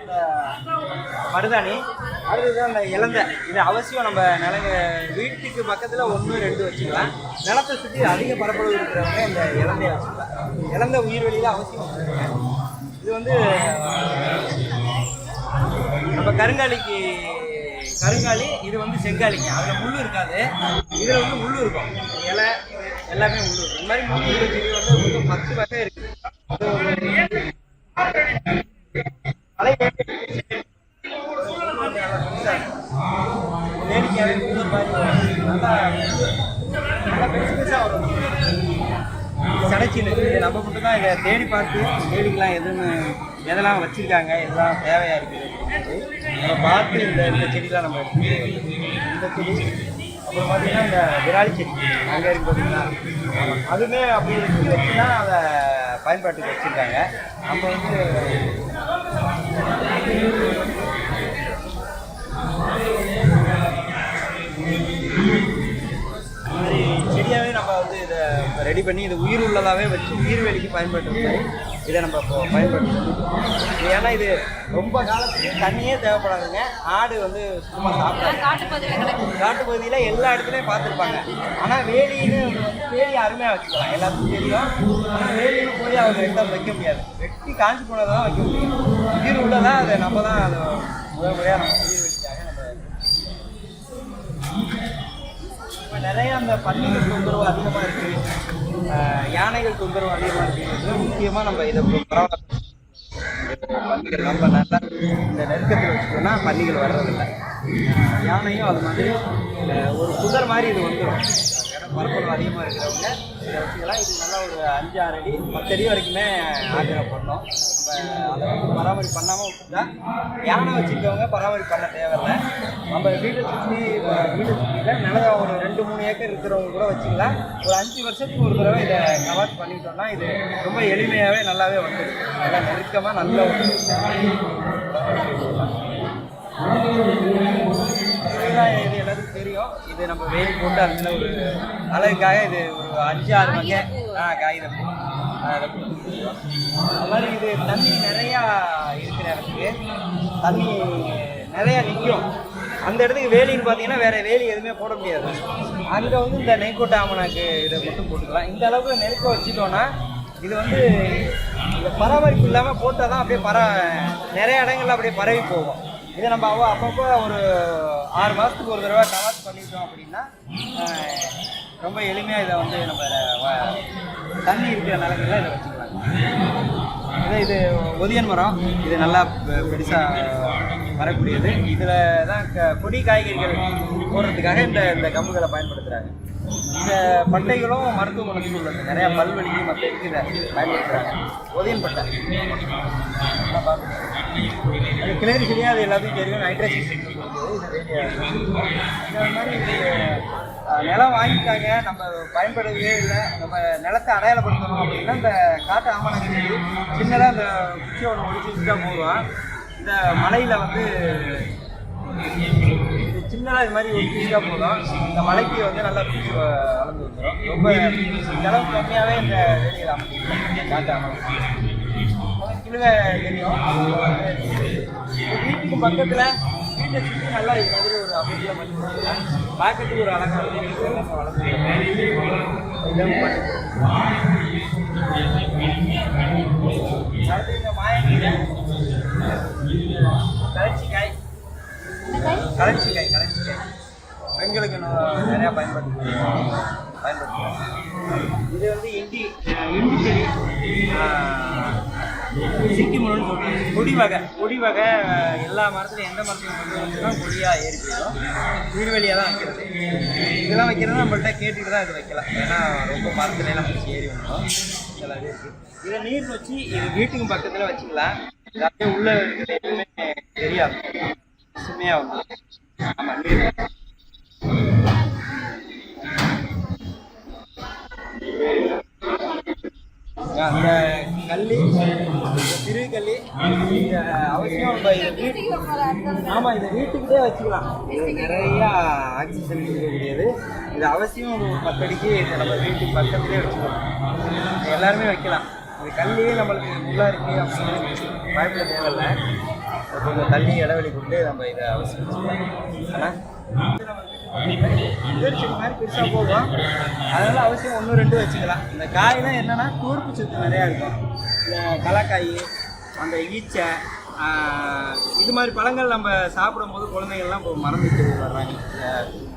இந்த மருதாணி. அடுத்தது அந்த இலந்தை. இது அவசியம் நம்ம நிலங்க வீட்டுக்கு பக்கத்தில் ஒன்று ரெண்டு வச்சுக்கலாம். நிலத்தை சுற்றி அதிக பரப்பளவு இருக்கிறவங்க இந்த இலந்தைய வச்சுக்கலாம். இலந்தை உயிர் வெளியில் அவசியம் இது வந்து நம்ம கருங்காலிக்கு கருங்காலி இது வந்து செங்காலிங்க. அதில் முள்ளு இருக்காது. இதில் வந்து முள்ளு இருக்கும். இலை எல்லாமே முள் இருக்கும். இந்த மாதிரி முள்ளு செடி வந்து பத்து வகை இருக்குது சடைச்சின்னு நம்ம மட்டும் தான் இதை தேடி பார்த்து தேடிக்கலாம் எதுன்னு எதெல்லாம் வச்சுருக்காங்க எதெல்லாம் தேவையாக இருக்குது நம்ம பார்த்து இந்த இந்த செடிலாம் நம்ம இந்த செடி அப்புறம் பார்த்தீங்கன்னா இந்த விராலி செடி அங்கே இருக்கு பார்த்தீங்களா? அதுவுமே அப்படி வச்சு தான் அதை பயன்பாட்டுக்கு வச்சுருக்காங்க. நம்ம வந்து பண்ணி இது உயிர் உள்ளதாகவே வச்சு உயிர் வேலிக்கு பயன்படுத்துற மாதிரி இதை நம்ம இப்போ பயன்படுத்தணும். ஏன்னா இது ரொம்ப காலத்துக்கு தண்ணியே தேவைப்படாதுங்க. ஆடு வந்து சுத்தமாக சாப்பிடாது. காட்டு பகுதியில் எல்லா இடத்துலையும் பார்த்துருப்பாங்க. ஆனால் வேலின்னு வேலி அருமையாக வச்சுக்கலாம். எல்லாத்துக்கும் தெரியும். ஆனால் வேலின்னு போய் அவங்க எடுத்தால் வைக்க முடியாது. வெட்டி காஞ்சி போனதை தான் வைக்க முடியும். உயிர் உள்ளதா அதை நம்ம தான் அதை முதல் முறையாக நம்ம இப்போ நிறைய அந்த பன்னிகள் தொந்தரவு அதிகமாக இருக்குது யானைகள் தொந்தரவு அதிகமாக இருக்குது முக்கியமாக நம்ம இதை பரவாயில்ல. பன்னிகள் ரொம்ப நல்லா இந்த நெருக்கத்தில் வச்சுட்டோம்னா பன்னிகள் வர்றதில்லை. யானையும் அது மாதிரி ஒரு புதர் மாதிரி இது வந்துடும் பரப்பளவு அதிகமாக இருக்கிறவங்க இதை வச்சுக்கலாம். இது நல்லா ஒரு அஞ்சு ஆறு அடி பத்தடி வரைக்குமே ஆக்கிரம் பண்ணோம் நம்ம அதை வந்து பராமரிப்பு பண்ணாமல் விட்டுட்டா யானை வச்சுருக்கவங்க பராமரிப்பு பண்ண தேவையில்லை. நம்ம வீட்டை சுற்றி வீட்டை சுற்றியில் நிலம் ஒரு ரெண்டு மூணு ஏக்கர் இருக்கிறவங்க கூட வச்சுக்கலாம். ஒரு அஞ்சு வருஷத்துக்கு ஒரு தடவை இதை கவாஸ் பண்ணிட்டோம்னா இது ரொம்ப எளிமையாகவே நல்லாவே வந்துடும். நல்லா நெருக்கமாக நல்லா இது எல்லாத்துக்கும் தெரியும். இது நம்ம வெயில் போட்டு அதில் ஒரு அழகுக்காக இது ஒரு அஞ்சு ஆறு வகை ஆ காகிதம். அது மாதிரி இது தண்ணி நிறையா இருக்கிற இடத்துக்கு தண்ணி நிறையா நிற்கும். அந்த இடத்துக்கு வேலின்னு பார்த்தீங்கன்னா வேற வேலி எதுவுமே போட முடியாது. அங்கே வந்து இந்த நெய்கோட்டை ஆமனாக்கு இதை மட்டும் போட்டுக்கலாம். இந்த அளவுக்கு நெருக்க வச்சுட்டோன்னா இது வந்து இந்த பராமரிப்பு இல்லாமல் போட்டால் தான் அப்படியே பர நிறைய இடங்கள்ல அப்படியே பரவி போகும். இதை நம்ம அவ அப்பப்போ ஒரு ஆறு மாதத்துக்கு ஒரு தடவை கவாத் பண்ணிட்டோம் அப்படின்னா ரொம்ப எளிமையாக இதை வந்து நம்ம தண்ணி இருக்கிற நிலங்கள்ல இதை வச்சுக்கலாம். இது இது ஒதியன் மரம். இது நல்லா பெருசாக வரக்கூடியது. இதில் தான் க- கொடி காய்கறிகள் போடுறதுக்காக இந்த இந்த கம்புகளை பயன்படுத்துகிறாங்க இந்த பட்டைகளும் மருத்துவ குணத்துக்கு உள்ளது. நிறையா பல்வலிக்கு மற்ற இதுக்கு இதை பயன்படுத்துகிறாங்க ஒதியன் பட்டை. நல்லா கிளறி சரியாக அது எல்லாத்தையும் தெரியும். நைட்ரேஷன் இந்த மாதிரி நிலம் வாங்கிட்டாங்க நம்ம பயன்படுத்தவே இல்லை. நம்ம நிலத்தை அடையாளப்படுத்தணும் அப்படின்னா இந்த காட்டு ஆமணக்கு சின்னதாக இந்த குச்சி ஒன்று ஒழிச்சு வச்சுட்டா போதும். இந்த மலையில் வந்து சின்னதாக இது மாதிரி ஒட்டிச்சா போதும். இந்த மலைக்கு வந்து நல்லா பூச்சி வளர்ந்து வந்துடும் ரொம்ப செலவு கம்மியாகவே இந்த வேலையில் அமைச்சிருக்காங்க காட்டு ஆமணக்கு கிழுவை தெரியும். வீட்டுக்கு பக்கத்தில் வீட்டை சுற்றி நல்லா இது மாதிரி ஒரு அமைப்பில் மட்டும் பார்க்கறதுக்கு ஒரு அழகாக எல்லாமே வளர்ந்து அடுத்து இந்த கலர்ச்சிக்காய் கலர்ச்சிக்காய் கலர்ச்சிக்காய் பெண்களுக்கு நான் நிறையா பயன்படுத்து பயன்படுத்துகிறேன் இது வந்து இண்டி இண்டி செடி சிக்கி மரம்னு சொல்கிறாங்க கொடி வகை. கொடி வகை எல்லா மரத்துலையும் எந்த மரத்தில் கொண்டு வந்துன்னா கொடியாக ஏறி போயிடும் உயிர்வெளியாக தான் வைக்கிறது. இதெல்லாம் வைக்கிறது நம்மள்கிட்ட கேட்டுட்டு தான் இது வைக்கலாம். ஏன்னா ரொம்ப மரத்துல எல்லாம் ஏறி வந்துடும். இதெல்லாம் இதை நீர் வச்சு இது வீட்டுக்கு பக்கத்தில் வச்சுக்கலாம். எல்லாத்தையும் உள்ளே இருக்கிறது எதுவுமே தெரியாது. சுமையாக வந்துடும் ஆமாம் நீர் அந்த கல்லி திரு அவசியம் நம்ம இதை? ஆமாம் இதை வீட்டுக்கிட்டே வச்சுக்கலாம். இது நிறையா ஆக்சிஜன் கிடையாது இது அவசியம் ஒரு பத்தடிக்கு இதை நம்ம வீட்டுக்கு பக்கத்துலேயே வச்சுக்கலாம். எல்லாருமே வைக்கலாம். இது கல்லியே நம்மளுக்கு உள்ளே இருக்குது அப்படின்னு பயப்பட தேவையில்லை. கொஞ்சம் தள்ளி இடைவெளி கொண்டு நம்ம இதை அவசியம் வச்சுக்கலாம். ஆனால் வேர் மாதிரி பெருசாக போகும் அதனால் அவசியம் ஒன்று ரெண்டு வச்சுக்கலாம். இந்த காய்லாம் என்னென்னா தூர்ப்பு சத்து நிறையா இருக்கும். இந்த கலக்காய் அந்த ஈச்சை இது மாதிரி பழங்கள் நம்ம சாப்பிடும்போது குழந்தைங்கள்லாம் இப்போ மறந்துட்டு வர்றாங்க.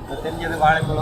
இப்போ தெரிஞ்சது வாழைப்பழம்.